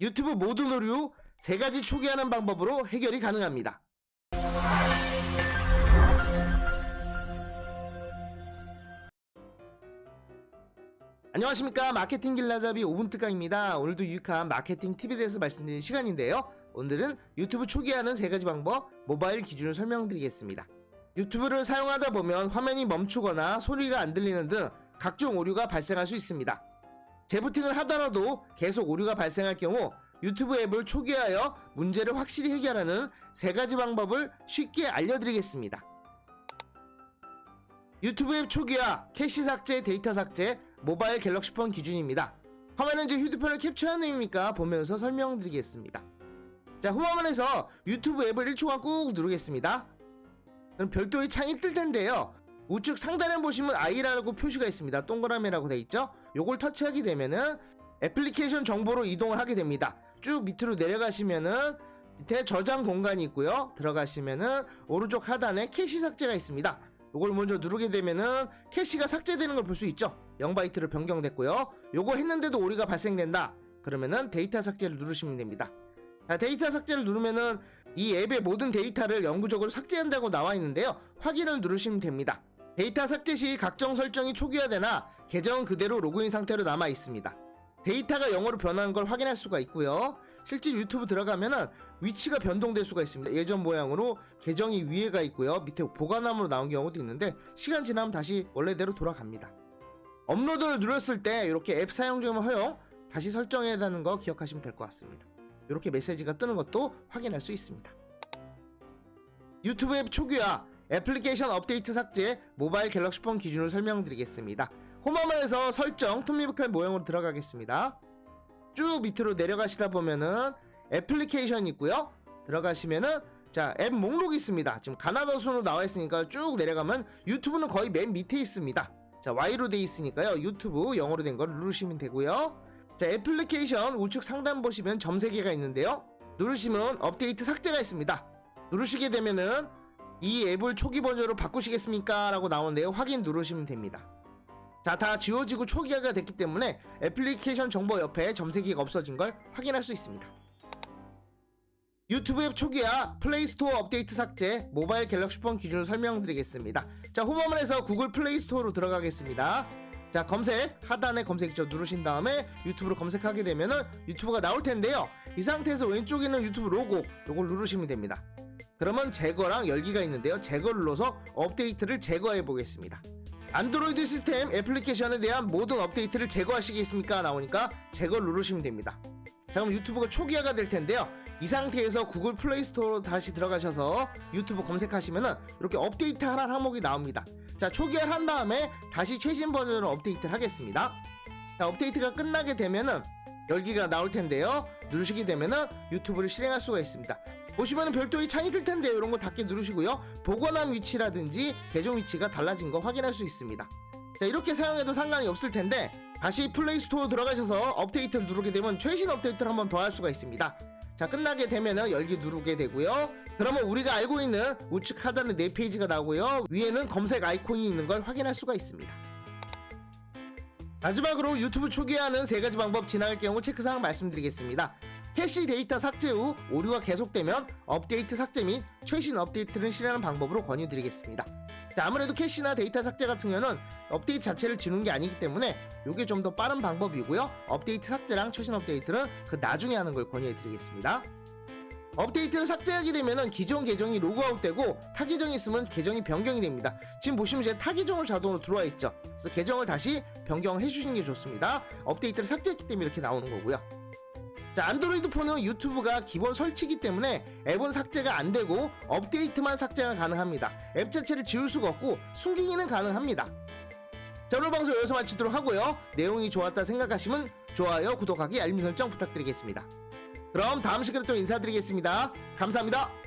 유튜브 모든 오류 세 가지 초기화하는 방법으로 해결이 가능합니다. 안녕하십니까 마케팅 길라잡이 5분 특강입니다. 오늘도 유익한 마케팅 팁에 대해서 말씀드리는 시간인데요. 오늘은 유튜브 초기화하는 세 가지 방법 모바일 기준을 설명드리겠습니다. 유튜브를 사용하다 보면 화면이 멈추거나 소리가 안 들리는 등 각종 오류가 발생할 수 있습니다. 재부팅을 하더라도 계속 오류가 발생할 경우 유튜브 앱을 초기화하여 문제를 확실히 해결하는 세 가지 방법을 쉽게 알려드리겠습니다. 유튜브 앱 초기화, 캐시 삭제, 데이터 삭제, 모바일 갤럭시 폰 기준입니다. 화면은 제 휴대폰을 캡처한 의미니까 보면서 설명드리겠습니다. 자, 홈화면에서 유튜브 앱을 1초간 꾹 누르겠습니다. 그럼 별도의 창이 뜰 텐데요. 우측 상단에 보시면 I라고 표시가 있습니다. 동그라미라고 돼 있죠? 요걸 터치하게 되면은 애플리케이션 정보로 이동을 하게 됩니다. 쭉 밑으로 내려가시면은 밑에 저장 공간이 있고요. 들어가시면은 오른쪽 하단에 캐시 삭제가 있습니다. 요걸 먼저 누르게 되면은 캐시가 삭제되는 걸 볼 수 있죠. 0바이트로 변경됐고요. 요거 했는데도 오류가 발생된다. 그러면은 데이터 삭제를 누르시면 됩니다. 자, 데이터 삭제를 누르면은 이 앱의 모든 데이터를 영구적으로 삭제한다고 나와 있는데요. 확인을 누르시면 됩니다. 데이터 삭제 시 각종 설정이 초기화되나 계정은 그대로 로그인 상태로 남아 있습니다. 데이터가 0으로 변하는 걸 확인할 수가 있고요. 실제 유튜브 들어가면은 위치가 변동될 수가 있습니다. 예전 모양으로 계정이 위에 가 있고요. 밑에 보관함으로 나온 경우도 있는데 시간 지나면 다시 원래대로 돌아갑니다. 업로드를 누렸을 때 이렇게 앱 사용 중 허용 다시 설정해야 하는 거 기억하시면 될 것 같습니다. 이렇게 메시지가 뜨는 것도 확인할 수 있습니다. 유튜브 앱 초기화, 애플리케이션 업데이트 삭제, 모바일 갤럭시 폰 기준을 설명드리겠습니다. 홈화면에서 설정, 톱니바칼 모형으로 들어가겠습니다. 쭉 밑으로 내려가시다 보면은 애플리케이션 있고요. 들어가시면은 자, 앱 목록이 있습니다. 지금 가나다 순으로 나와 있으니까 쭉 내려가면 유튜브는 거의 맨 밑에 있습니다. 자, Y로 돼 있으니까요. 유튜브 영어로 된 걸 누르시면 되고요. 자, 애플리케이션 우측 상단 보시면 점 3개가 있는데요. 누르시면 업데이트 삭제가 있습니다. 누르시게 되면은 이 앱을 초기 버전으로 바꾸시겠습니까? 라고 나오는데요. 확인 누르시면 됩니다. 자, 다 지워지고 초기화가 됐기 때문에 애플리케이션 정보 옆에 점세기가 없어진 걸 확인할 수 있습니다. 유튜브 앱 초기화, 플레이스토어 업데이트 삭제, 모바일 갤럭시 폰 기준을 설명드리겠습니다. 자, 홈화면에서 구글 플레이스토어로 들어가겠습니다. 자, 검색, 하단에 검색죠 누르신 다음에 유튜브로 검색하게 되면은 유튜브가 나올 텐데요. 이 상태에서 왼쪽에 있는 유튜브 로고, 요걸 누르시면 됩니다. 그러면 제거랑 열기가 있는데요. 제거를 눌러서 업데이트를 제거해 보겠습니다. 안드로이드 시스템 애플리케이션에 대한 모든 업데이트를 제거하시겠습니까? 나오니까 제거를 누르시면 됩니다. 자, 그럼 유튜브가 초기화가 될 텐데요. 이 상태에서 구글 플레이 스토어로 다시 들어가셔서 유튜브 검색하시면은 이렇게 업데이트 하라는 항목이 나옵니다. 자, 초기화를 한 다음에 다시 최신 버전으로 업데이트를 하겠습니다. 자, 업데이트가 끝나게 되면은 열기가 나올 텐데요. 누르시게 되면은 유튜브를 실행할 수가 있습니다. 보시면은 별도의 창이 뜰 텐데요. 이런 거 닫게 누르시고요. 보관함 위치라든지 계정 위치가 달라진 거 확인할 수 있습니다. 자, 이렇게 사용해도 상관이 없을 텐데 다시 플레이 스토어 들어가셔서 업데이트를 누르게 되면 최신 업데이트를 한번 더 할 수가 있습니다. 자, 끝나게 되면은 열기 누르게 되고요. 그러면 우리가 알고 있는 우측 하단에 네 페이지가 나오고요. 위에는 검색 아이콘이 있는 걸 확인할 수가 있습니다. 마지막으로 유튜브 초기화하는 세 가지 방법 지나갈 경우 체크사항 말씀드리겠습니다. 캐시 데이터 삭제 후 오류가 계속되면 업데이트 삭제 및 최신 업데이트를 실행하는 방법으로 권유드리겠습니다. 자, 아무래도 캐시나 데이터 삭제 같은 경우는 업데이트 자체를 지우는 게 아니기 때문에 이게 좀 더 빠른 방법이고요. 업데이트 삭제랑 최신 업데이트는 그 나중에 하는 걸 권유해드리겠습니다. 업데이트를 삭제하게 되면은 기존 계정이 로그아웃되고 타 계정이 있으면 계정이 변경이 됩니다. 지금 보시면 제타 계정으로 자동으로 들어와 있죠. 그래서 계정을 다시 변경해 주시는 게 좋습니다. 업데이트를 삭제했기 때문에 이렇게 나오는 거고요. 자, 안드로이드 폰은 유튜브가 기본 설치기 때문에 앱은 삭제가 안 되고 업데이트만 삭제가 가능합니다. 앱 자체를 지울 수가 없고 숨기기는 가능합니다. 자, 오늘 방송 여기서 마치도록 하고요. 내용이 좋았다 생각하시면 좋아요, 구독하기, 알림 설정 부탁드리겠습니다. 그럼 다음 시간에 또 인사드리겠습니다. 감사합니다.